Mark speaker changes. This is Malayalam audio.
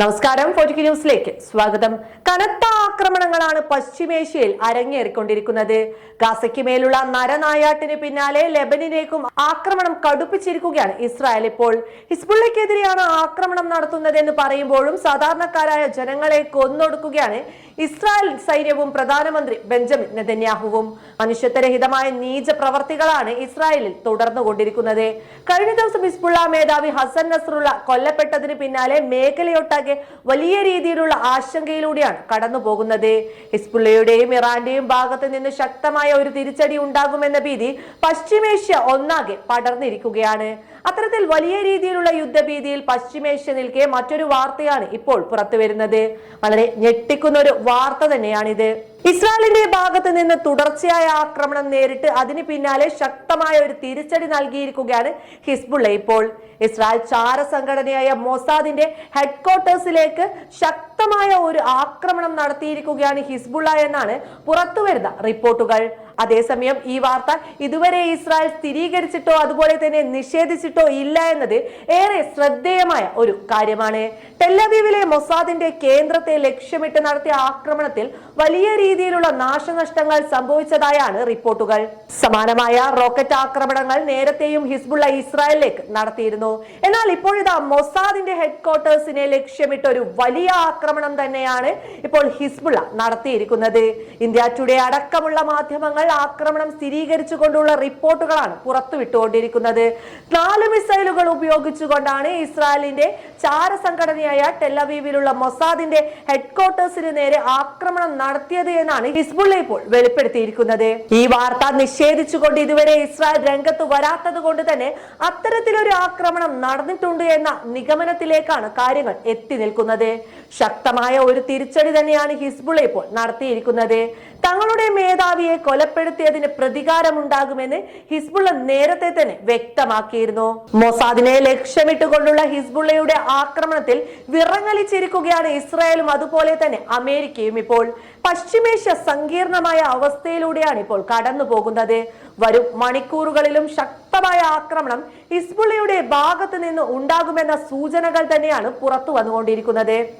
Speaker 1: നമസ്കാരം ഫോർട്ടി ന്യൂസിലേക്ക് സ്വാഗതം. കനത്ത ആക്രമണങ്ങളാണ് പശ്ചിമേഷ്യയിൽ അരങ്ങേറിക്കൊണ്ടിരിക്കുന്നത്. ഗാസയ്ക്ക് മേലുള്ള നരനായാട്ടിന് പിന്നാലെ ലെബനിലേക്കും ആക്രമണം കടുപ്പിച്ചിരിക്കുകയാണ് ഇസ്രായേൽ ഇപ്പോൾ. ഹിസ്ബുള്ളയ്ക്കെതിരെയാണ് ആക്രമണം നടത്തുന്നത് എന്ന് പറയുമ്പോഴും സാധാരണക്കാരായ ജനങ്ങളെ കൊന്നൊടുക്കുകയാണ് ഇസ്രായേൽ സൈന്യവും പ്രധാനമന്ത്രി ബെഞ്ചമിൻ നെതന്യാഹുവും മനുഷ്യത്വരഹിതമായ നീച പ്രവർത്തികളാണ് ഇസ്രായേലിൽ തുടർന്നുകൊണ്ടിരിക്കുന്നത്. കഴിഞ്ഞ ദിവസം ഹിസ്ബുള്ള മേധാവി ഹസൻ നസ്രുള്ള കൊല്ലപ്പെട്ടതിന് പിന്നാലെ മേഖലയൊട്ടാകെ വലിയ രീതിയിലുള്ള ആശങ്കയിലൂടെയാണ് കടന്നു പോകുന്നത് ഹിസ്ബുള്ളയുടെയും ഇറാന്റെയും ഭാഗത്ത് നിന്ന് ശക്തമായ ഒരു തിരിച്ചടി ഉണ്ടാകുമെന്ന ഭീതി പശ്ചിമേഷ്യ ഒന്നാകെ പടർന്നിരിക്കുകയാണ്. അത്തരത്തിൽ വലിയ രീതിയിലുള്ള യുദ്ധഭീതിയിൽ പശ്ചിമേഷ്യ നിൽക്കെ മറ്റൊരു വാർത്തയാണ് ഇപ്പോൾ പുറത്തു വരുന്നത് വളരെ ഞെട്ടിക്കുന്ന ഒരു വാർത്ത തന്നെയാണിത്. ഇസ്രായേലിന്റെ ഭാഗത്ത് നിന്ന് തുടർച്ചയായ ആക്രമണം നേരിട്ട് അതിന് പിന്നാലെ ശക്തമായ ഒരു തിരിച്ചടി നൽകിയിരിക്കുകയാണ് ഹിസ്ബുള്ള ഇപ്പോൾ. ഇസ്രായേൽ ചാര സംഘടനയായ മൊസാദിന്റെ ഹെഡ്ക്വാർട്ടേഴ്സിലേക്ക് ശക്തമായ ഒരു ആക്രമണം നടത്തിയിരിക്കുകയാണ് ഹിസ്ബുള്ള എന്നാണ് പുറത്തുവരുന്ന റിപ്പോർട്ടുകൾ. അതേസമയം ഈ വാർത്ത ഇതുവരെ ഇസ്രായേൽ സ്ഥിരീകരിച്ചിട്ടോ അതുപോലെ തന്നെ നിഷേധിച്ചിട്ടോ ഇല്ല എന്നത് ഏറെ ശ്രദ്ധേയമായ ഒരു കാര്യമാണ്. ടെല്ലവീവിലെ മൊസാദിന്റെ കേന്ദ്രത്തെ ലക്ഷ്യമിട്ട് നടത്തിയ ആക്രമണത്തിൽ വലിയ രീതിയിലുള്ള നാശനഷ്ടങ്ങൾ സംഭവിച്ചതായാണ് റിപ്പോർട്ടുകൾ. സമാനമായ റോക്കറ്റ് ആക്രമണങ്ങൾ നേരത്തെയും ഹിസ്ബുള്ള ഇസ്രായേലിലേക്ക് നടത്തിയിരുന്നു. എന്നാൽ ഇപ്പോഴിതാ മൊസാദിന്റെ ഹെഡ്ക്വാർട്ടേഴ്സിനെ ലക്ഷ്യമിട്ട് ഒരു വലിയ ആക്രമണം തന്നെയാണ് ഇപ്പോൾ ഹിസ്ബുള്ള നടത്തിയിരിക്കുന്നത്. ഇന്ത്യ ടുഡേ അടക്കമുള്ള മാധ്യമങ്ങൾ ആക്രമണം സ്ഥിരീകരിച്ചുകൊണ്ടുള്ള റിപ്പോർട്ടുകളാണ് പുറത്തുവിട്ടുകൊണ്ടിരിക്കുന്നത്. നാല് മിസൈലുകൾ ഉപയോഗിച്ചുകൊണ്ടാണ് ഇസ്രായേലിന്റെ ചാരസംഘടനയായ ടെല്ലവീവിലുള്ള മൊസാദിന്റെ ഹെഡ്ക്വാർട്ടേഴ്സിന് നേരെ ആക്രമണം നടത്തിയത് എന്നാണ് ഹിസ്ബുള്ള ഇപ്പോൾ വെളിപ്പെടുത്തിയിരിക്കുന്നത്. ഈ വാർത്ത നിഷേധിച്ചുകൊണ്ട് ഇതുവരെ ഇസ്രായേൽ രംഗത്ത് വരാത്തത് കൊണ്ട് തന്നെ അത്തരത്തിലൊരു ആക്രമണം നടന്നിട്ടുണ്ട് എന്ന നിഗമനത്തിലേക്കാണ് കാര്യങ്ങൾ എത്തി നിൽക്കുന്നത്. ശക്തമായ ഒരു തിരിച്ചടി തന്നെയാണ് ഹിസ്ബുള്ള ഇപ്പോൾ നടത്തിയിരിക്കുന്നത്. തങ്ങളുടെ മേധാവിയെ കൊലപ്പെടുത്തിയതിന് പ്രതികാരമുണ്ടാകുമെന്ന് ഹിസ്ബുള്ള നേരത്തെ തന്നെ വ്യക്തമാക്കിയിരുന്നു. മൊസാദിനെ ലക്ഷ്യമിട്ടുകൊണ്ടുള്ള ഹിസ്ബുള്ളയുടെ ആക്രമണത്തിൽ വിറങ്ങലിച്ചിരിക്കുകയാണ് ഇസ്രായേലും അതുപോലെ തന്നെ അമേരിക്കയും ഇപ്പോൾ. പശ്ചിമേഷ്യ സങ്കീർണമായ അവസ്ഥയിലൂടെയാണ് ഇപ്പോൾ കടന്നു പോകുന്നത് വരും മണിക്കൂറുകളിലും ശക്തമായ ആക്രമണം ഹിസ്ബുള്ളയുടെ ഭാഗത്ത് നിന്ന് ഉണ്ടാകുമെന്ന സൂചനകൾ തന്നെയാണ് പുറത്തു വന്നുകൊണ്ടിരിക്കുന്നത്.